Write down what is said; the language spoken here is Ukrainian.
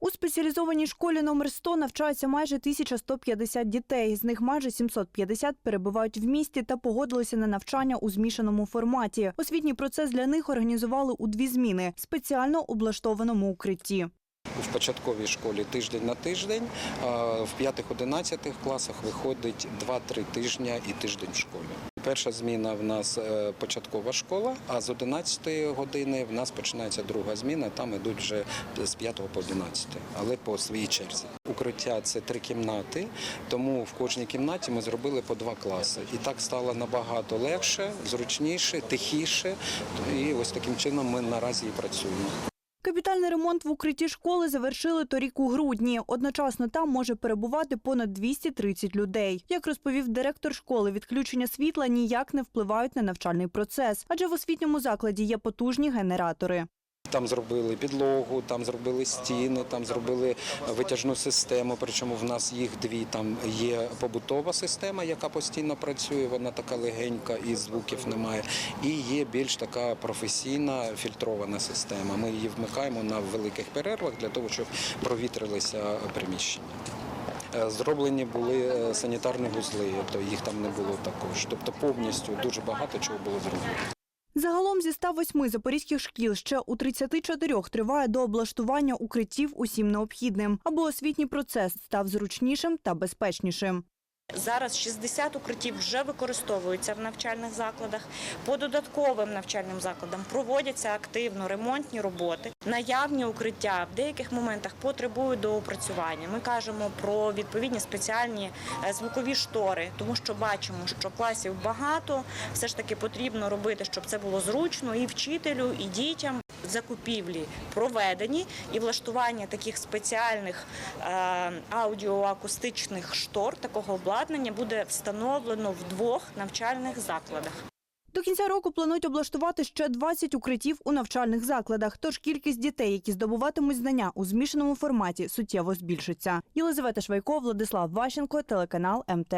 У спеціалізованій школі номер 100 навчаються майже 1150 дітей. З них майже 750 перебувають в місті та погодилися на навчання у змішаному форматі. Освітній процес для них організували у дві зміни спеціально облаштованому укритті. В початковій школі тиждень на тиждень, а в 5-11 класах виходить 2-3 тижня і тиждень в школі. Перша зміна в нас е, початкова школа, а з 11 години в нас починається друга зміна. Там ідуть вже з 5 по 11, але по своїй черзі. Укриття це три кімнати, тому в кожній кімнаті ми зробили по два класи. І так стало набагато легше, зручніше, тихіше. І ось таким чином ми наразі і працюємо. Капітальний ремонт в укритті школи завершили торік у грудні. Одночасно там може перебувати понад 230 людей. Як розповів директор школи, відключення світла ніяк не впливають на навчальний процес, адже в освітньому закладі є потужні генератори. Там зробили підлогу, там зробили стіни, там зробили витяжну систему. Причому в нас їх дві. Там є побутова система, яка постійно працює, вона така легенька і звуків немає. І є більш така професійна фільтрована система. Ми її вмикаємо на великих перервах для того, щоб провітрилися приміщення. Е, Зроблені були е, санітарні вузли, то їх там не було також. Тобто повністю дуже багато чого було зроблено. Загалом зі 108 запорізьких шкіл ще у 34 триває до облаштування укриттів усім необхідним, аби освітній процес став зручнішим та безпечнішим. Зараз 60 укриттів вже використовуються в навчальних закладах. По додатковим навчальним закладам проводяться активно ремонтні роботи. Наявні укриття в деяких моментах потребують доопрацювання. Ми кажемо про відповідні спеціальні е, звукові штори, тому що бачимо, що класів багато. Все ж таки потрібно робити, щоб це було зручно і вчителю, і дітям. Закупівлі проведені і влаштування таких спеціальних е, аудіоакустичних штор такого обладнання буде встановлено в двох навчальних закладах. До кінця року планують облаштувати ще 20 укриттів у навчальних закладах. Тож кількість дітей, які здобуватимуть знання у змішаному форматі, суттєво збільшиться. Єлизавета Швайко, Владислав Ващенко, телеканал МТ.